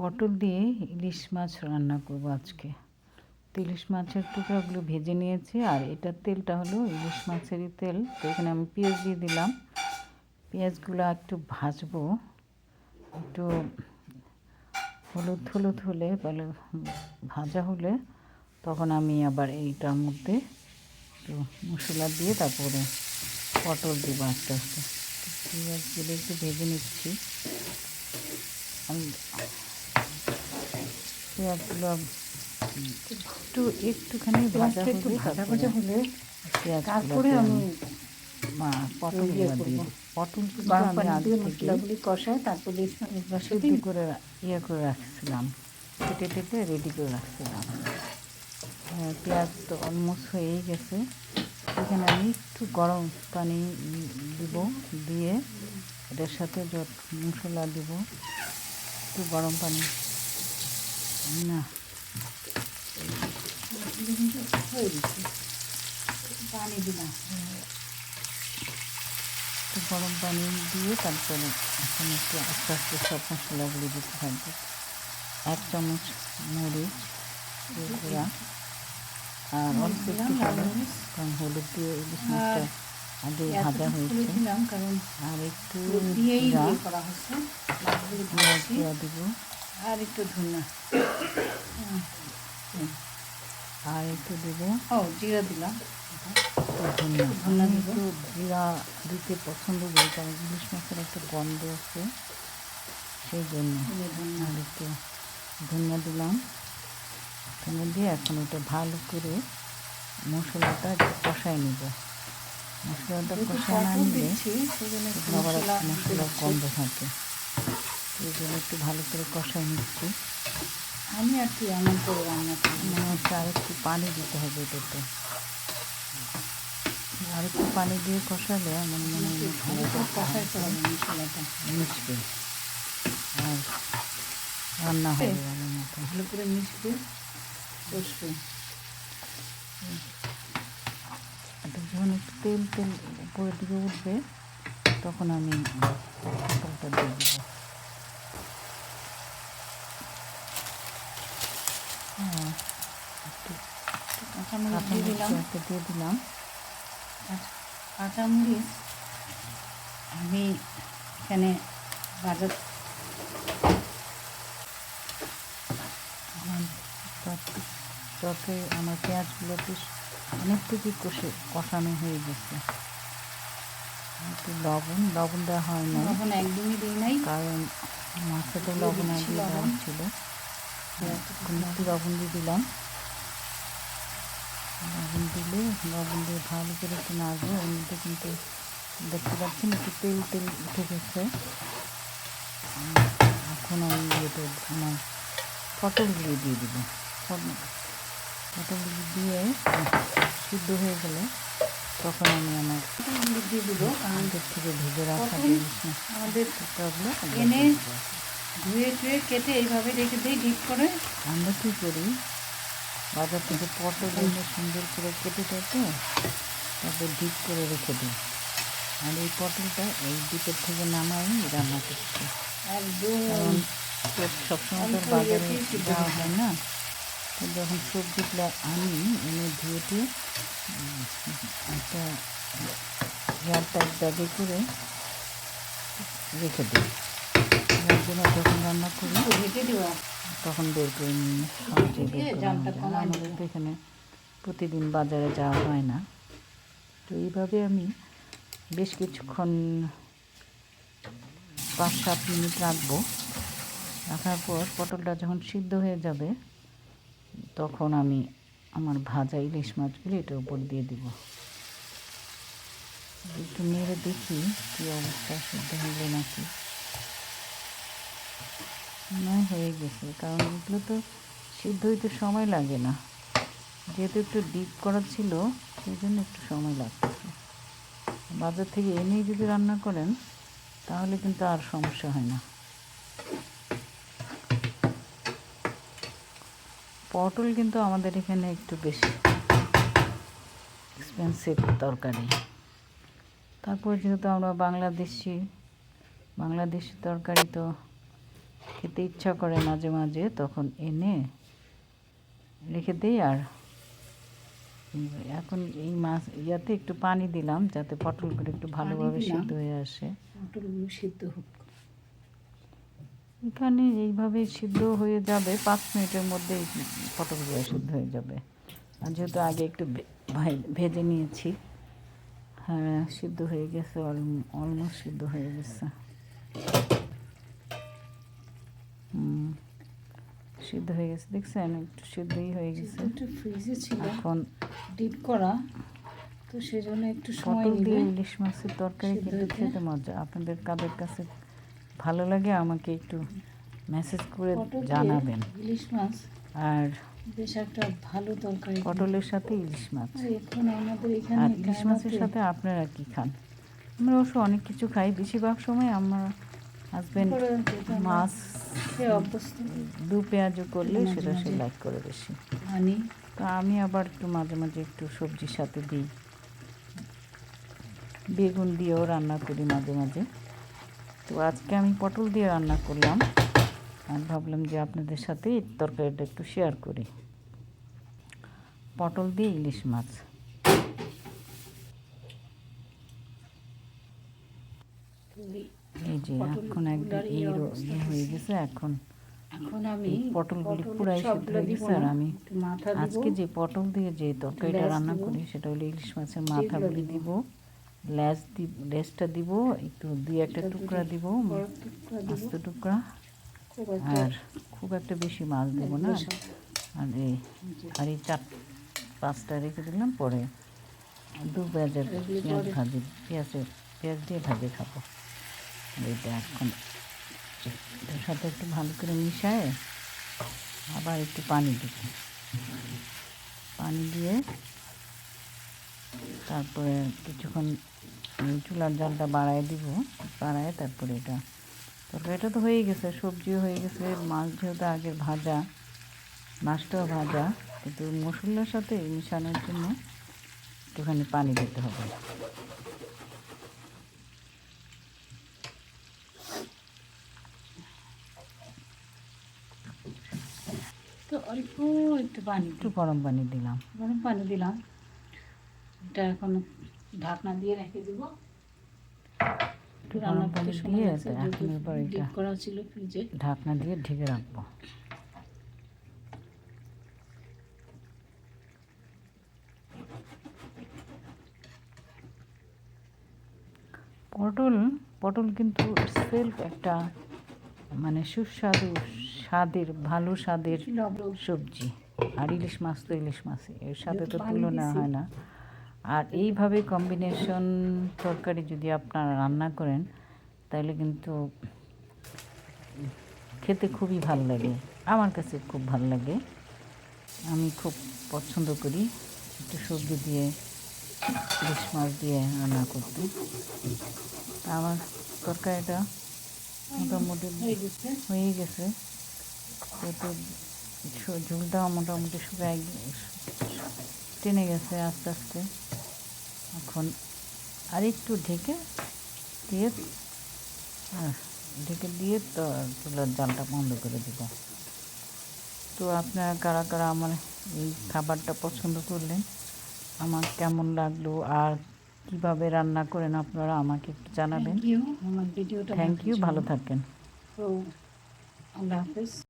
পটল দিয়ে ইলিশ মাছ রান্না করব আজকে। ইলিশ মাছের টুকরাগুলো ভেজে নিয়েছি, আর এটার তেলটা হলো ইলিশ মাছেরই তেল। তো এখানে আমি পেঁয়াজ দিয়ে দিলাম। পেঁয়াজগুলো একটু ভাজবো। একটু হলুদ হলুদ হলে বলে ভাজা হলে তখন আমি আবার এইটার মধ্যে একটু মশলা দিয়ে তারপরে পটল দেবো আস্তে আস্তে। পেঁয়াজগুলো একটু ভেজে নিচ্ছি। আমি পেঁয়াজগুলো একটু একটুখানি ভাজা একটু ভাজা ভাজা হলে পেঁয়াজ তারপরে আমি পটল ইয়ে দিয়ে। পটল আমি আগে মশলাগুলি কষায় তারপরে করে ইয়ে করে রাখছিলাম। কেটে টেটে রেডি করে রাখছিলাম। হ্যাঁ, পেঁয়াজ তো অলমোস্ট হয়েই গেছে। এখানে আমি একটু গরম পানি দিব দিয়ে এটার সাথে যত মশলা দিব একটু গরম পানি না গরম পানি দিয়ে তারপরে এখন একটু আস্তে আস্তে সব মশলাগুলো দিতে থাকবে এক চামচ মরিচ আর অল্প কারণ হলুদ দিয়ে ইলিশ মাছটা আগে ভাজা হয়েছে আর একটু দিব। আর একটু ধুনা। আর একটু দেবো। ও জিরা দিলাম। একটু জিরা দিতে পছন্দ করি কারণ ইলিশ মাছের একটা গন্ধ আছে সেই জন্য। আর একটু ধনিয়া দিলাম। ধনিয়া দিয়ে এখন ওটা ভালো করে মশলাটা একটু কষাই নিব। মশলাটা কষায় না নিলে আবার মশলা মশলার গন্ধ থাকে। জন্য একটু ভালো করে কষাই নিচ্ছি। আমি আর কি এমন করে রান্না করি? মনে হচ্ছে আর একটু পানি দিতে হবে এটাতে। আর একটু পানি দিয়ে কষালে আমার মনে হয় ভালো কষাইতে হবে মশলাটা। মিশবে। আর রান্না হবে ভালো মতো। ভালো করে মিশবে কষবে। যখন একটু তেল তেল উপরের দিকে উঠবে তখন আমি পটলটা দিয়ে দেবো হ্যাঁ, একটু কাঁচামরিচ কাঁচা দিয়ে দিলাম। একটা দিয়ে দিলাম কাঁচামরিচ আমি এখানে বাজার ততে আমার পেঁয়াজগুলো বেশ অনেকটুকু কষে কষানো হয়ে গেছে। একটু লবণ লবণ দেওয়া হয় না লবণ একদমই দিই নাই। কারণ মাছে তো লবণ দেওয়া ছিল। একটু লবণ দিয়ে দিলাম। লবণ দিলে লবণ দিয়ে ভালো করে একটু নাড়বো। এর মধ্যে কিন্তু দেখতে পাচ্ছেন একটু তেল তেল উঠে গেছে। এখন আমি ইয়েতে আমার পটলগুলো দিয়ে দিব। পটল- পটলগুলো দিয়ে সিদ্ধ হয়ে গেলে তখন আমি আমার দিয়ে দিব। আগের থেকে ভেজে রাখা আমাদের এনে ধুয়ে টুয়ে কেটে এইভাবে রেখে দিই ডিপ করে। আমরা কী করি? বাজার থেকে পটল এনে সুন্দর করে কেটে কেটে তারপর ডিপ করে রেখে দিই। আর এই পটলটা এই ডিপের থেকে নামাই রান্না করছি। একদম। সবসময় তো বাজারে সিদ্ধ যাওয়া হয় না। তো যখন সবজিগুলো আনি এনে ধুয়ে টুয়ে একটা এয়ার টাইট ব্যাগে করে রেখে দিই। যখন রান্না করি তখন বের করে নিয়ে বের করে আমাদের তো এখানে প্রতিদিন বাজারে যাওয়া হয় না। তো এইভাবে আমি বেশ কিছুক্ষণ পাঁচ সাত মিনিট রাখব। রাখার পর পটলটা যখন সিদ্ধ হয়ে যাবে তখন আমি আমার ভাজা ইলিশ মাছগুলো এটার উপর দিয়ে দিব। একটু নেড়ে দেখি কী অবস্থা সিদ্ধ হলো নাকি? না হয়ে গেছে, কারণ এগুলো তো সিদ্ধ হইতে সময় লাগে না। যেহেতু একটু ডিপ করা ছিল, সেই জন্য একটু সময় লাগতেছে। বাজার থেকে এনেই যদি রান্না করেন, তাহলে কিন্তু আর সমস্যা হয় না। পটল কিন্তু আমাদের এখানে একটু বেশি এক্সপেন্সিভ তরকারি। তারপর যেহেতু আমরা বাংলাদেশি বাংলাদেশি তরকারি তো খেতে ইচ্ছা করে মাঝে মাঝে তখন এনে রেখে দিই আর এখন এই মাছ ইয়াতে একটু পানি দিলাম যাতে পটলগুলো একটু ভালোভাবে সিদ্ধ হয়ে আসে। পটলগুলো সিদ্ধ হোক। এখানে এইভাবে সিদ্ধ হয়ে যাবে পাঁচ মিনিটের মধ্যে পটলগুলো সিদ্ধ হয়ে যাবে। আর যেহেতু আগে একটু ভেজে নিয়েছি হ্যাঁ সিদ্ধ হয়ে গেছে অলমোস্ট সিদ্ধ হয়ে গেছে। সিদ্ধ হয়ে গেছে দেখছেন? একটু সিদ্ধই হয়ে গেছে। একটু ফ্রিজে ছিল এখন ডিপ করা তো সেজন্য একটু সময় দিয়ে ইলিশ মাছের তরকারি কিন্তু খেতে মজা। আপনাদের কাদের কাছে ভালো লাগে আমাকে একটু মেসেজ করে জানাবেন। ইলিশ মাছ আর বেশ একটা ভালো তরকারি পটলের সাথে ইলিশ মাছ। এখন আমাদের এখানে ইলিশ মাছের সাথে আপনারা কি খান? আমরা অবশ্য অনেক কিছু খাই বেশিরভাগ সময় আমার হাজবেন্ড মাছ দু পেঁয়াজও করলে সেটা সে লাইক করে বেশি। তো আমি আবার একটু মাঝে মাঝে একটু সবজির সাথে দিই। বেগুন দিয়েও রান্না করি মাঝে মাঝে। তো আজকে আমি পটল দিয়ে রান্না করলাম। আর ভাবলাম যে আপনাদের সাথে তরকারিটা একটু শেয়ার করি। পটল দিয়ে ইলিশ মাছ। এই- যে এখন একদম এই ইয়ে হয়ে গেছে এখন এখন আমি পটলগুলি পুরাই সিদ্ধ হয়ে গেছে আর আমি আজকে যে পটল দিয়ে যে তরকারিটা রান্না করি সেটা হলো ইলিশ মাছের মাথাগুলি দিব। লেজ দিব লেজটা দিব একটু দুই একটা টুকরা দিব আস্ত টুকরা আর খুব একটা বেশি মাছ দেবো না। আর এই আর এই চার পাঁচটা রেখে দিলাম পরে দু পেঁয়াজের পেঁয়াজ ভাজি পেঁয়াজের পেঁয়াজ দিয়ে ভাজি খাব। এইটা এখন এটার সাথে একটু ভালো করে মিশায় আবার একটু পানি দিব পানি দিয়ে তারপরে কিছুক্ষণ চুলার জালটা বাড়ায় দিব, বাড়ায় তারপরে এটা তারপরে এটা তো হয়ে গেছে, সবজিও হয়ে গেছে, মাছ যেহেতু আগের ভাজা, মাছটাও ভাজা, কিন্তু মশলার সাথে মিশানোর জন্য একটুখানি পানি দিতে হবে। তো অল্প একটু পানি একটু গরম পানি দিলাম। গরম পানি দিলাম। এটা এখন ঢাকনা দিয়ে রেখে দেবো। একটু রান্না করতে সময় লাগছে, করা ছিল ফ্রিজে। ঢাকনা দিয়ে ঢেকে রাখব। পটল পটল কিন্তু সেলফ একটা মানে সুস্বাদু স্বাদের ভালো স্বাদের সবজি। আর ইলিশ মাছ তো ইলিশ মাছ এর সাথে তো তুলনা হয় না। আর এইভাবে কম্বিনেশন তরকারি যদি আপনারা রান্না করেন তাহলে কিন্তু খেতে খুবই ভালো লাগে। আমার কাছে খুব ভালো লাগে। আমি খুব পছন্দ করি একটু সবজি দিয়ে ইলিশ মাছ দিয়ে রান্না করতে। আমার তরকারিটা মোটামুটি হয়ে গেছে। হয়ে গেছে তো ঝো- ঝোলটাও মোটামুটি শুকাই টেনে গেছে আস্তে আস্তে। এখন আর একটু ঢেকে দিয়ে ঢেকে দিয়ে তো চুলার জালটা বন্ধ করে দেব। তো আপনারা কারা কারা আমার এই খাবারটা পছন্দ করলেন আমার কেমন লাগল আর কীভাবে রান্না করেন আপনারা আমাকে একটু জানাবেন। থ্যাংক ইউ ভালো থাকেন তো আল্লাহ হাফেজ।